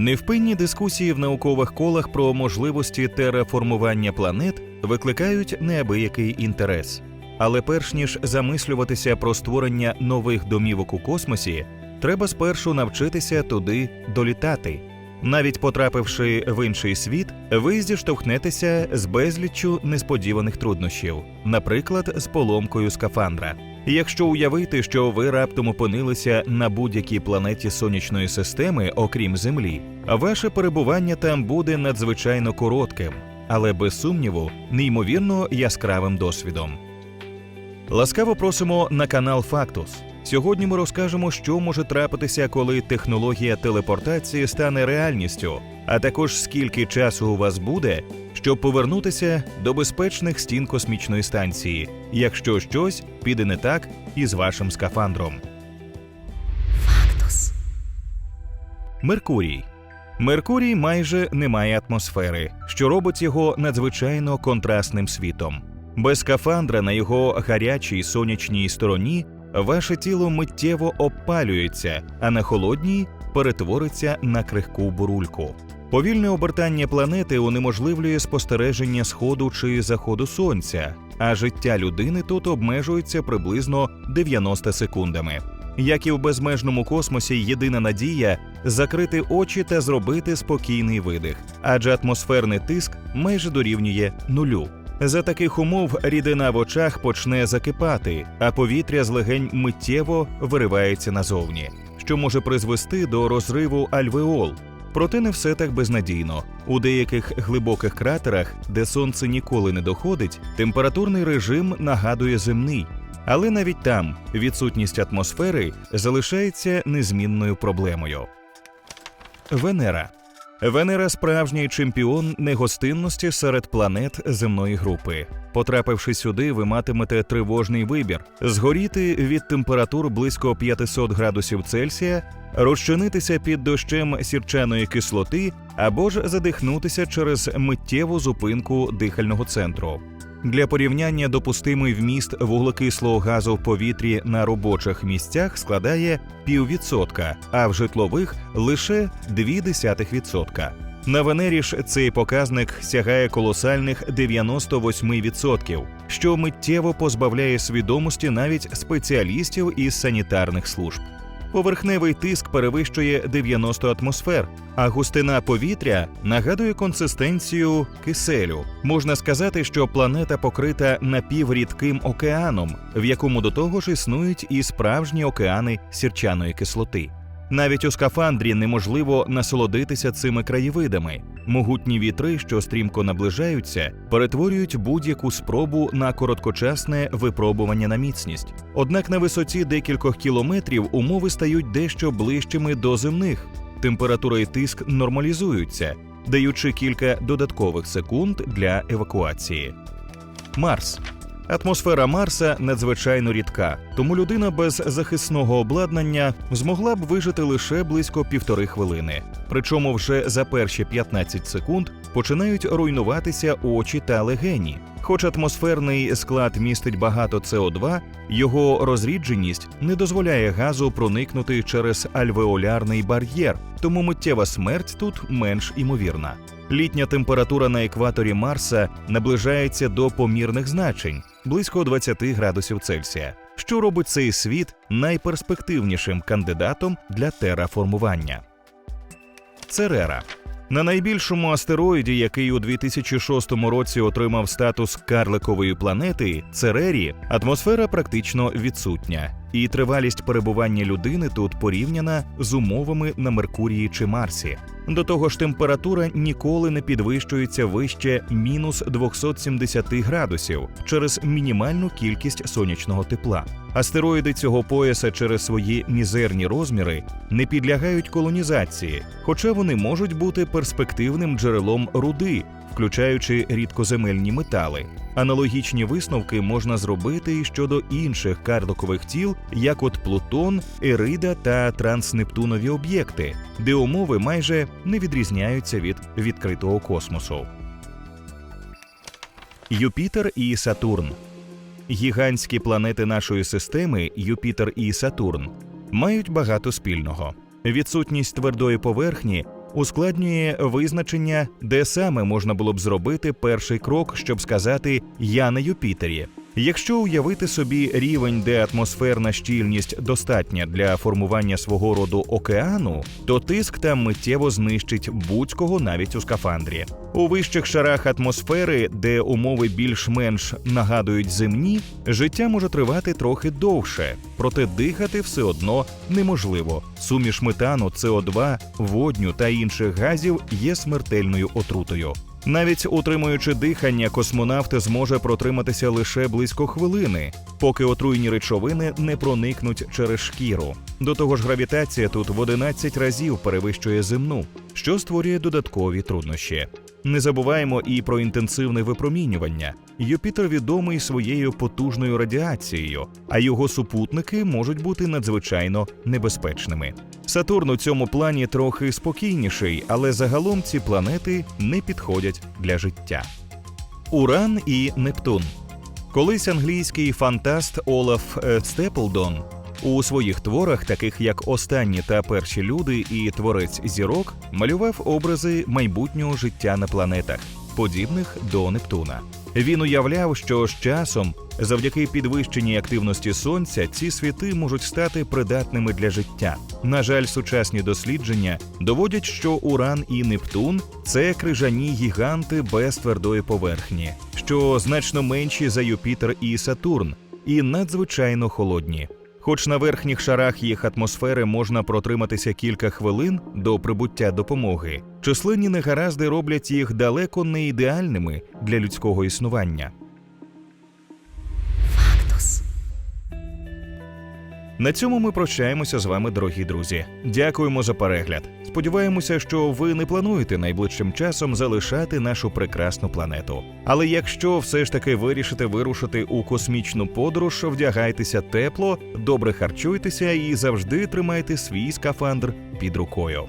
Невпинні дискусії в наукових колах про можливості тераформування планет викликають неабиякий інтерес. Але перш ніж замислюватися про створення нових домівок у космосі, треба спершу навчитися туди долітати. Навіть потрапивши в інший світ, ви зіштовхнетеся з безліччю несподіваних труднощів, наприклад, з поломкою скафандра. Якщо уявити, що ви раптом опинилися на будь-якій планеті сонячної системи, окрім Землі, ваше перебування там буде надзвичайно коротким, але без сумніву, неймовірно яскравим досвідом. Ласкаво просимо на канал Фактус. Сьогодні ми розкажемо, що може трапитися, коли технологія телепортації стане реальністю, а також скільки часу у вас буде, щоб повернутися до безпечних стін космічної станції, якщо щось піде не так із вашим скафандром. Фактус. Меркурій. Меркурій майже не має атмосфери, що робить його надзвичайно контрастним світом. Без скафандра на його гарячій сонячній стороні ваше тіло миттєво обпалюється, а на холодній перетвориться на крихку бурульку. Повільне обертання планети унеможливлює спостереження сходу чи заходу сонця, а життя людини тут обмежується приблизно 90 секундами. Як і в безмежному космосі, єдина надія закрити очі та зробити спокійний видих, адже атмосферний тиск майже дорівнює нулю. За таких умов рідина в очах почне закипати, а повітря з легень миттєво виривається назовні, що може призвести до розриву альвеол. Проте не все так безнадійно. У деяких глибоких кратерах, де сонце ніколи не доходить, температурний режим нагадує земний. Але навіть там відсутність атмосфери залишається незмінною проблемою. Венера. Венера справжній чемпіон негостинності серед планет земної групи. Потрапивши сюди, ви матимете тривожний вибір: згоріти від температур близько 500 градусів Цельсія, розчинитися під дощем сірчаної кислоти або ж задихнутися через миттєву зупинку дихального центру. Для порівняння допустимий вміст вуглекислого газу в повітрі на робочих місцях складає піввідсотка, а в житлових лише 0,2%. На Венері ж цей показник сягає колосальних 98%, що миттєво позбавляє свідомості навіть спеціалістів із санітарних служб. Поверхневий тиск перевищує 90 атмосфер, а густина повітря нагадує консистенцію киселю. Можна сказати, що планета покрита напіврідким океаном, в якому до того ж існують і справжні океани сірчаної кислоти. Навіть у скафандрі неможливо насолодитися цими краєвидами. Могутні вітри, що стрімко наближаються, перетворюють будь-яку спробу на короткочасне випробування на міцність. Однак на висоті декількох кілометрів умови стають дещо ближчими до земних. Температура і тиск нормалізуються, даючи кілька додаткових секунд для евакуації. Марс. Атмосфера Марса надзвичайно рідка, тому людина без захисного обладнання змогла б вижити лише близько півтори хвилини. Причому вже за перші 15 секунд починають руйнуватися очі та легені. Хоч атмосферний склад містить багато СО2, його розрідженість не дозволяє газу проникнути через альвеолярний бар'єр, тому миттєва смерть тут менш імовірна. Літня температура на екваторі Марса наближається до помірних значень близько 20 градусів Цельсія, що робить цей світ найперспективнішим кандидатом для тераформування. Церера на найбільшому астероїді, який у 2006 році отримав статус карликової планети, Церері, атмосфера практично відсутня, і тривалість перебування людини тут порівняна з умовами на Меркурії чи Марсі. До того ж, температура ніколи не підвищується вище мінус 270 градусів через мінімальну кількість сонячного тепла. Астероїди цього пояса через свої мізерні розміри не підлягають колонізації, хоча вони можуть бути перспективним джерелом руди, включаючи рідкоземельні метали. Аналогічні висновки можна зробити і щодо інших карликових тіл, як от Плутон, Ерида та транснептунові об'єкти, де умови майже не відрізняються від відкритого космосу. Юпітер і Сатурн Гігантські планети нашої системи Юпітер і Сатурн мають багато спільного. Відсутність твердої поверхні ускладнює визначення, де саме можна було б зробити перший крок, щоб сказати Я на Юпітері. Якщо уявити собі рівень, де атмосферна щільність достатня для формування свого роду океану, то тиск там миттєво знищить будь-кого навіть у скафандрі. У вищих шарах атмосфери, де умови більш-менш нагадують земні, життя може тривати трохи довше, проте дихати все одно неможливо. Суміш метану, СО2, водню та інших газів є смертельною отрутою. Навіть утримуючи дихання, космонавт зможе протриматися лише близько хвилини, поки отруйні речовини не проникнуть через шкіру. До того ж, гравітація тут в 11 разів перевищує земну, що створює додаткові труднощі. Не забуваємо і про інтенсивне випромінювання. Юпітер відомий своєю потужною радіацією, а його супутники можуть бути надзвичайно небезпечними. Сатурн у цьому плані трохи спокійніший, але загалом ці планети не підходять для життя. Уран і Нептун. Колись англійський фантаст Олаф е, Степлдон у своїх творах, таких як Останні та перші люди і Творець зірок, малював образи майбутнього життя на планетах, подібних до Нептуна. Він уявляв, що з часом, завдяки підвищеній активності сонця, ці світи можуть стати придатними для життя. На жаль, сучасні дослідження доводять, що Уран і Нептун це крижані гіганти без твердої поверхні, що значно менші за Юпітер і Сатурн, і надзвичайно холодні. Хоч на верхніх шарах їх атмосфери можна протриматися кілька хвилин до прибуття допомоги, численні негаразди роблять їх далеко не ідеальними для людського існування. На цьому ми прощаємося з вами, дорогі друзі. Дякуємо за перегляд. Сподіваємося, що ви не плануєте найближчим часом залишати нашу прекрасну планету. Але якщо все ж таки вирішите вирушити у космічну подорож, вдягайтеся тепло, добре харчуйтеся і завжди тримайте свій скафандр під рукою.